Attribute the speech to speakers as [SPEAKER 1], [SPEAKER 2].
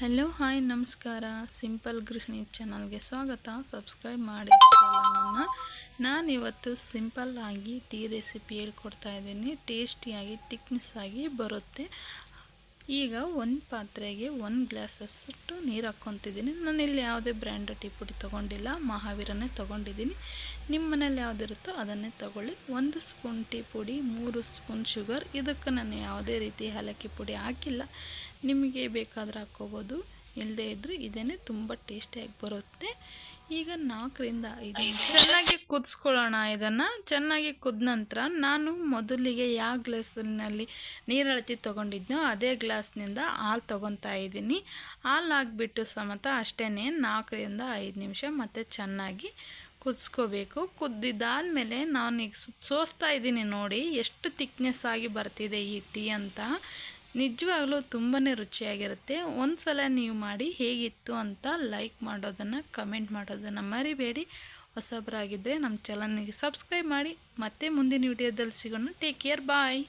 [SPEAKER 1] Hello hi ನಮಸ್ಕಾರ. Simple ಗೃಹಿಣಿ ಚಾನಲ್ಗೆ ಸ್ವಾಗತ. ಸಬ್ಸ್ಕ್ರೈಬ್ ಮಾಡಿ ನಾನು ನಾನಿವತ್ತು ಸಿಂಪಲ್ ಆಗಿ ಟೀ ರೆಸಿಪಿ ಹೇಳ್ಕೊಡ್ತಾ ಇದ್ದೀನಿ. ಟೇಸ್ಟಿಯಾಗಿ ತಿಕ್ನೆಸ್ ಆಗಿ ಬರುತ್ತೆ. ಈಗ ಒಂದು ಪಾತ್ರೆಗೆ ಒಂದು ಗ್ಲಾಸಷ್ಟು ನೀರು ಹಾಕ್ಕೊತಿದ್ದೀನಿ. ಇಲ್ಲಿ ಯಾವುದೇ ಬ್ರ್ಯಾಂಡ್ ಟೀ ಪುಡಿ ತೊಗೊಂಡಿಲ್ಲ ಮಹಾವೀರನೇ ತೊಗೊಂಡಿದ್ದೀನಿ. ನಿಮ್ಮ ಮನೇಲಿ ಯಾವುದಿರುತ್ತೋ ಅದನ್ನೇ ತೊಗೊಳ್ಳಿ. ಒಂದು ಸ್ಪೂನ್ ಟೀ ಪುಡಿ, ಮೂರು ಸ್ಪೂನ್ ಶುಗರ್, ಇದಕ್ಕೆ ನಾನು ಯಾವುದೇ ರೀತಿ ಏಲಕ್ಕಿ ಪುಡಿ ಹಾಕಿಲ್ಲ. ನಿಮಗೆ ಬೇಕಾದರೆ ಹಾಕ್ಕೋಬೋದು. ಇಲ್ಲದೇ ಇದ್ದರೆ ಇದೇ ತುಂಬ ಟೇಸ್ಟಿಯಾಗಿ ಬರುತ್ತೆ. ಈಗ ನಾಲ್ಕರಿಂದ ಐದು ಚೆನ್ನಾಗಿ ಕುದಿಸ್ಕೊಳ್ಳೋಣ ಇದನ್ನು. ಚೆನ್ನಾಗಿ ಕುದ ನಂತರ ನಾನು ಮೊದಲಿಗೆ ಯಾವ ಗ್ಲಾಸಿನಲ್ಲಿ ನೀರು ಅಳತಿ ತೊಗೊಂಡಿದ್ನೋ ಅದೇ ಗ್ಲಾಸ್ನಿಂದ ಹಾಲು ತೊಗೊತಾ ಇದ್ದೀನಿ. ಹಾಲು ಹಾಕ್ಬಿಟ್ಟು ಸಮೇತ ಅಷ್ಟೇ ನಾಲ್ಕರಿಂದ ಐದು ನಿಮಿಷ ಮತ್ತು ಚೆನ್ನಾಗಿ ಕುದಿಸ್ಕೋಬೇಕು. ಕುದ್ದಿದ್ದಾದಮೇಲೆ ಈಗ ಸೋಸ್ತಾ ಇದ್ದೀನಿ ನೋಡಿ ಎಷ್ಟು ತಿಕ್ನೆಸ್ ಆಗಿ ಬರ್ತಿದೆ ಈ ಟೀ ಅಂತ. ನಿಜವಾಗ್ಲೂ ತುಂಬಾ ರುಚಿಯಾಗಿರುತ್ತೆ. ಒಂದು ಸಲ ನೀವು ಮಾಡಿ ಹೇಗಿತ್ತು ಅಂತ ಲೈಕ್ ಮಾಡೋದನ್ನು ಕಮೆಂಟ್ ಮಾಡೋದನ್ನು ಮರಿಬೇಡಿ. ಹೊಸಬರಾಗಿದ್ದರೆ ನಮ್ಮ ಚಾನಲ್ನಿಗೆ ಸಬ್ಸ್ಕ್ರೈಬ್ ಮಾಡಿ. ಮತ್ತೆ ಮುಂದಿನ ವಿಡಿಯೋದಲ್ಲಿ ಸಿಗೋಣ. Take care bye